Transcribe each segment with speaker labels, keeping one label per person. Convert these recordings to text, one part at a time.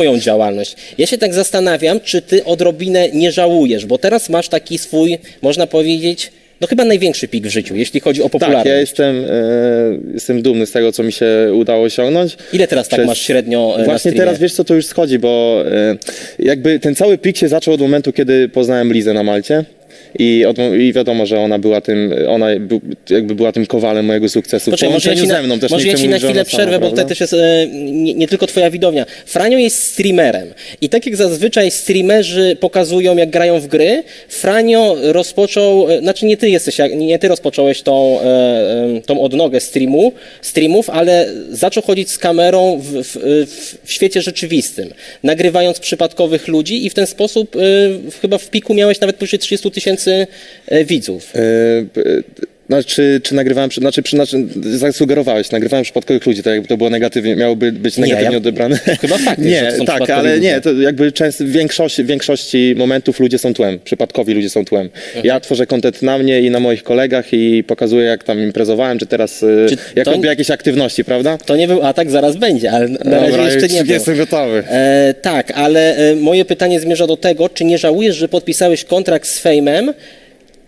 Speaker 1: twoją działalność. Ja się tak zastanawiam, czy ty odrobinę nie żałujesz, bo teraz masz taki swój, można powiedzieć, no chyba największy pik w życiu, jeśli chodzi o
Speaker 2: Tak,
Speaker 1: popularność.
Speaker 2: ja jestem, e, jestem dumny z tego, co mi się udało osiągnąć.
Speaker 1: Ile teraz tak
Speaker 2: Przez-
Speaker 1: masz średnio e, na
Speaker 2: Właśnie
Speaker 1: streamie?
Speaker 2: teraz wiesz co, to już schodzi, bo e, jakby ten cały pik się zaczął od momentu, kiedy poznałem Lizę na Malcie. I, I wiadomo, że ona była tym, ona jakby była tym kowalem mojego sukcesu. w
Speaker 1: Poczekaj, może ja
Speaker 2: połączeniu
Speaker 1: ci na,
Speaker 2: ze mną też
Speaker 1: może
Speaker 2: nie
Speaker 1: ja
Speaker 2: chcę
Speaker 1: ci na
Speaker 2: mówić, że
Speaker 1: chwilę
Speaker 2: ona sama,
Speaker 1: przerwę, bo
Speaker 2: prawda?
Speaker 1: to też jest e, nie, nie tylko twoja widownia. Franio jest streamerem i tak jak zazwyczaj streamerzy pokazują, jak grają w gry, Franio rozpoczął, e, znaczy nie ty jesteś, jak- nie ty rozpocząłeś tą, e, e, tą odnogę streamu, streamów, ale zaczął chodzić z kamerą w, w, w, w świecie rzeczywistym, nagrywając przypadkowych ludzi i w ten sposób e, chyba w piku miałeś nawet powyżej 30 tysięcy e, widzów.
Speaker 2: P- Znaczy, czy nagrywałem, przy- znaczy, przy, znaczy, zasugerowałeś, nagrywałem przypadkowych ludzi, tak jakby to było negatywnie, miałoby być
Speaker 1: Nie,
Speaker 2: negatywnie
Speaker 1: ja-
Speaker 2: odebrane.
Speaker 1: chyba fakt jest, że
Speaker 2: Nie,
Speaker 1: to są
Speaker 2: tak,
Speaker 1: przypadkowi
Speaker 2: ale
Speaker 1: ludzie.
Speaker 2: nie, to jakby często, w większości, w większości momentów ludzie są tłem, przypadkowi ludzie są tłem. Ja tworzę kontent na mnie i na moich kolegach i pokazuję, jak tam imprezowałem, czy teraz, e,
Speaker 1: Czy
Speaker 2: jak
Speaker 1: to-
Speaker 2: robię jakieś aktywności, prawda?
Speaker 1: To nie był atak, zaraz będzie, ale na razie jeszcze nie był.
Speaker 2: jestem gotowy.
Speaker 1: E, tak, ale e, moje pytanie zmierza do tego, czy nie żałujesz, że podpisałeś kontrakt z Fejmem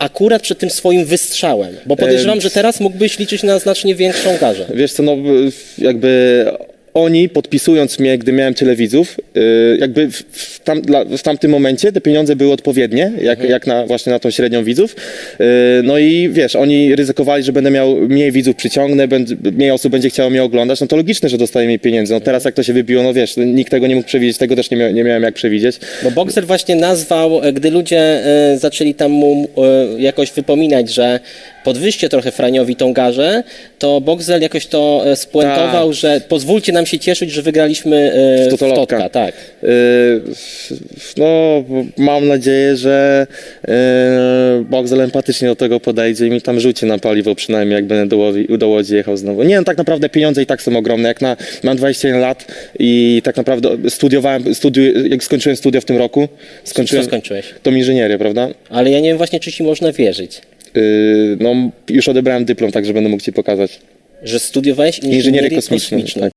Speaker 1: akurat przed tym swoim wystrzałem? Bo podejrzewam, że teraz mógłbyś liczyć na znacznie większą garzę.
Speaker 2: Wiesz co, no jakby oni podpisując mnie, gdy miałem tyle widzów, y, jakby w, w, tam, dla, w tamtym momencie te pieniądze były odpowiednie, jak, jak na, właśnie na tą średnią widzów. Y, No i wiesz, oni ryzykowali, że będę miał mniej widzów, przyciągnę, będę, mniej osób będzie chciało mnie oglądać, no to logiczne, że dostaję mniej pieniędzy. No teraz jak to się wybiło, no wiesz, nikt tego nie mógł przewidzieć, tego też nie, mia, nie miałem jak przewidzieć.
Speaker 1: Bo Boxer właśnie nazwał, e, gdy ludzie e, zaczęli tam mu e, jakoś wypominać, że podwyżście trochę Franiowi tą garzę, to Boxel jakoś to e, spuentował,
Speaker 2: Tak.
Speaker 1: że pozwólcie nam się cieszyć, że wygraliśmy e, w
Speaker 2: Totolotka.
Speaker 1: Totka. Tak.
Speaker 2: Yy, No, mam nadzieję, że Boxel empatycznie do tego podejdzie i mi tam rzuci na paliwo przynajmniej, jak będę do Łodzi, do Łodzi jechał znowu. Nie, no tak naprawdę pieniądze i tak są ogromne. Jak na, mam 21 lat i tak naprawdę studiowałem, studi jak skończyłem studia w tym roku, skończyłem
Speaker 1: Co skończyłeś?
Speaker 2: tą inżynierię, prawda?
Speaker 1: Ale ja nie wiem właśnie, czy ci można wierzyć.
Speaker 2: Yy, No, już odebrałem dyplom, także będę mógł ci pokazać.
Speaker 1: Że studiowałeś inżynierię,
Speaker 2: Inżynierię
Speaker 1: kosmiczną.
Speaker 2: kosmiczną,